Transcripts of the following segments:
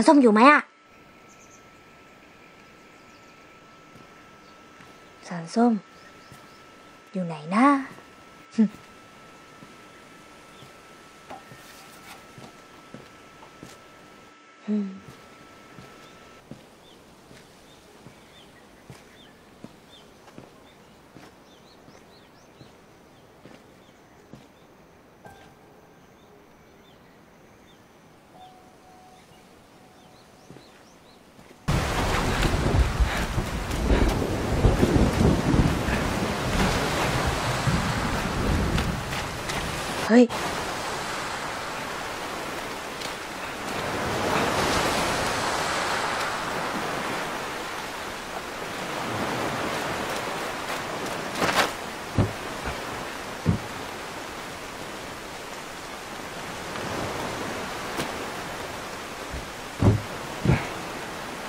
ารส้มอยู่ไหมอะสารส้ม อยู่ไหนนะหึอืม เฮ้ย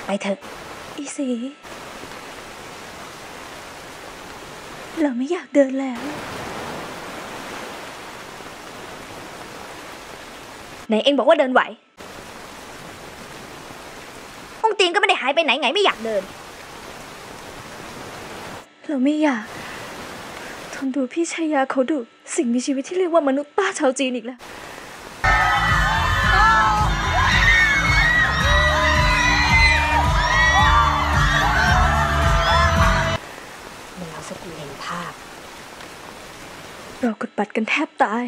ไปเถอะอีสี เราไม่อยากเดินแล้ว ไหนเองบอกว่าเดินไหวองตีนก็ไม่ได้หายไปไหนไงไม่อยากเดิน เราไม่อยากทนดูพี่ชายาเขาดุสิ่งมีชีวิตที่เรียกว่ามนุษย์ป้าชาวจีนอีกแล้วมันเอาสกูเห็นภาพ เรากดบัตรกันแทบตาย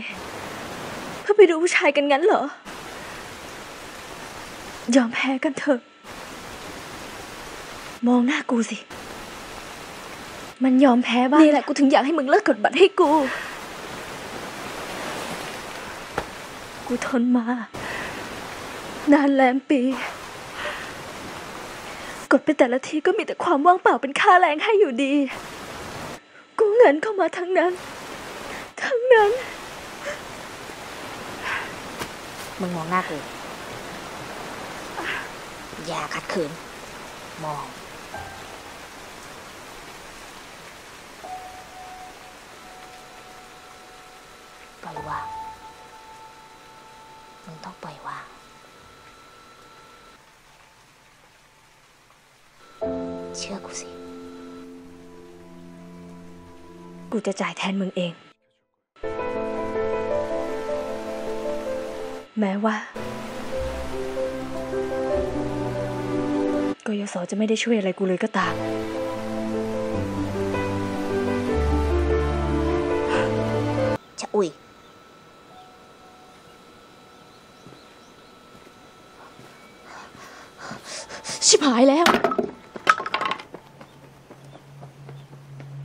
เพื่อไปดูผู้ชายกันงั้นเหรอ ยอมแพ้กันเถอะ มองหน้ากูสิ มันยอมแพ้บ้างนี่แหละกูถึงอยากให้มึงเลิกกดบัตรให้กู กูทนมา นานแลมปี กดไปแต่ละทีก็มีแต่ความว่างเปล่าเป็นค่าแรงให้อยู่ดี กูเงินเข้ามาทั้งนั้น ทั้งนั้น มึงมองหน้ากู อย่าขัดขืน มอง ปล่อยวาง มึงต้องปล่อยวางเชื่อกูสิ กูจะจ่ายแทนมึงเอง แม้ว่ากยศจะไม่ได้ช่วยอะไรกูเลยก็ตาม ชะอุ้ยชิบหายแล้ว